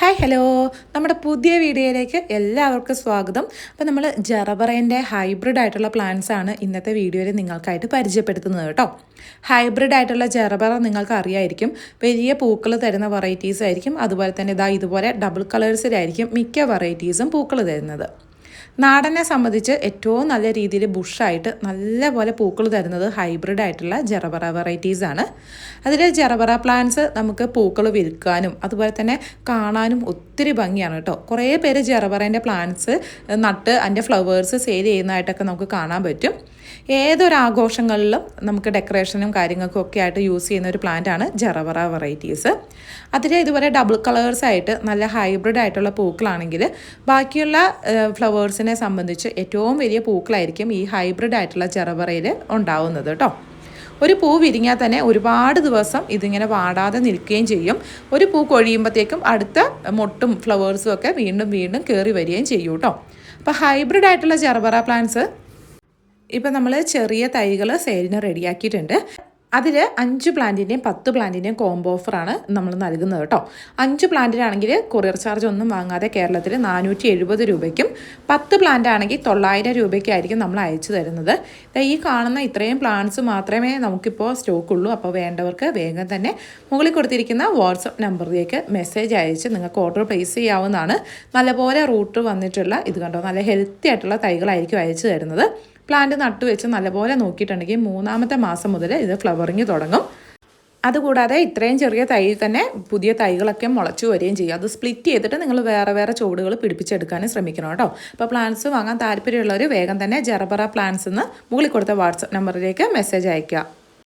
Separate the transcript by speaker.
Speaker 1: Hi hello നമ്മുടെ പുതിയ വീഡിയോയിലേക്ക് എല്ലാവർക്കും സ്വാഗതം. അപ്പോൾ നമ്മൾ ജറബറേന്റെ ഹൈബ്രിഡ് ആയിട്ടുള്ള പ്ലാന്റ്സ് ആണ് ഇന്നത്തെ വീഡിയോയിൽ നിങ്ങൾക്കായിട്ട് പരിചയപ്പെടുത്തുന്നത് കേട്ടോ. ഹൈബ്രിഡ് ആയിട്ടുള്ള ജറബറ നിങ്ങൾക്ക് അറിയായിരിക്കും വലിയ പൂക്കൾ തരുന്ന വെറൈറ്റീസ് ആയിരിക്കും. അതുപോലെ തന്നെ ഇതാ ഇതുപോലെ ഡബിൾ കളേഴ്സിലായിരിക്കും മിക്ക വെറൈറ്റീസും പൂക്കൾ തരുന്നത്. നാടനെ സംബന്ധിച്ച് ഏറ്റവും നല്ല രീതിയിൽ ബുഷായിട്ട് നല്ല പോലെ പൂക്കൾ തരുന്നത് ഹൈബ്രിഡ് ആയിട്ടുള്ള ജറബറ വെറൈറ്റീസ് ആണ്. അതിൽ ജറബറ പ്ലാന്റ്സ് നമുക്ക് പൂക്കൾ വിൽക്കാനും അതുപോലെ തന്നെ കാണാനും ഒത്തിരി ഭംഗിയാണ് കേട്ടോ. കുറേ പേര് ജറബറേന്റെ പ്ലാന്റ്സ് നട്ട് അതിന്റെ ഫ്ലവേഴ്സ് സെയിൽ ചെയ്യുന്നതായിട്ടൊക്കെ നമുക്ക് കാണാൻ പറ്റും. ഏതൊരാഘോഷങ്ങളിലും നമുക്ക് ഡെക്കറേഷനും കാര്യങ്ങൾക്കും ഒക്കെ ആയിട്ട് യൂസ് ചെയ്യുന്ന ഒരു പ്ലാന്റ് ആണ് ജെറവറ വെറൈറ്റീസ് അതിൽ ഇതുപോലെ ഡബിൾ കളേഴ്സ് ആയിട്ട് നല്ല ഹൈബ്രിഡ് ആയിട്ടുള്ള പൂക്കളാണെങ്കിൽ ബാക്കിയുള്ള ഫ്ലവേഴ്സിനെ സംബന്ധിച്ച് ഏറ്റവും വലിയ പൂക്കളായിരിക്കും ഈ ഹൈബ്രിഡ് ആയിട്ടുള്ള ചെറുപറയിൽ ഉണ്ടാവുന്നത് കേട്ടോ ഒരു പൂ വിരിഞ്ഞാൽ തന്നെ ഒരുപാട് ദിവസം ഇതിങ്ങനെ വാടാതെ നിൽക്കുകയും ചെയ്യും. ഒരു പൂ കൊഴിയുമ്പോഴത്തേക്കും അടുത്ത മൊട്ടും ഫ്ലവേഴ്സും ഒക്കെ വീണ്ടും വീണ്ടും കയറി വരികയും ചെയ്യും കേട്ടോ അപ്പോൾ ഹൈബ്രിഡ് ആയിട്ടുള്ള ചെറുപറ പ്ലാന്റ്സ് ഇപ്പം നമ്മൾ ചെറിയ തൈകൾ സെയിലിന് റെഡിയാക്കിയിട്ടുണ്ട് അതിൽ അഞ്ച് പ്ലാന്റിന്റെയും പത്ത് പ്ലാന്റിന്റെയും കോംബോ ഓഫറാണ് നമ്മൾ നൽകുന്നത് കേട്ടോ. അഞ്ച് പ്ലാന്റിനാണെങ്കിൽ കൊറിയർ ചാർജ് ഒന്നും വാങ്ങാതെ കേരളത്തിൽ നാനൂറ്റി എഴുപത് രൂപയ്ക്കും പത്ത് പ്ലാന്റ് ആണെങ്കിൽ തൊള്ളായിരം രൂപയ്ക്കായിരിക്കും നമ്മൾ അയച്ചു തരുന്നത്. ഈ കാണുന്ന ഇത്രയും പ്ലാന്റ്സ് മാത്രമേ നമുക്കിപ്പോൾ സ്റ്റോക്കുള്ളൂ അപ്പോൾ വേണ്ടവർക്ക് വേഗം തന്നെ മുകളിൽ കൊടുത്തിരിക്കുന്ന വാട്സപ്പ് നമ്പറിലേക്ക് മെസ്സേജ് അയച്ച് നിങ്ങൾക്ക് ഓർഡർ പ്ലേസ് ചെയ്യാവുന്നതാണ്. നല്ലപോലെ റൂട്ട് വന്നിട്ടുള്ള ഇത് കണ്ടോ? നല്ല ഹെൽത്തി ആയിട്ടുള്ള തൈകളായിരിക്കും അയച്ചു തരുന്നത്. പ്ലാന്റ് നട്ടു വെച്ച് നല്ലപോലെ നോക്കിയിട്ടുണ്ടെങ്കിൽ മൂന്നാമത്തെ മാസം മുതൽ ഇത് ഫ്ലവറിങ് തുടങ്ങും. അതുകൂടാതെ ഇത്രയും ചെറിയ തൈ തന്നെ പുതിയ തൈകളൊക്കെ മുളച്ചു വരികയും ചെയ്യും. അത് സ്പ്ലിറ്റ് ചെയ്തിട്ട് നിങ്ങൾ വേറെ വേറെ ചുവടുകൾ പിടിപ്പിച്ചെടുക്കാനും ശ്രമിക്കണം കേട്ടോ. അപ്പോൾ പ്ലാന്റ്സ് വാങ്ങാൻ താല്പര്യമുള്ളവർ വേഗം തന്നെ ജറബറ പ്ലാന്റ്സ് എന്ന് മുകളിൽ കൊടുത്ത വാട്സപ്പ് നമ്പറിലേക്ക് മെസ്സേജ് അയയ്ക്കുക.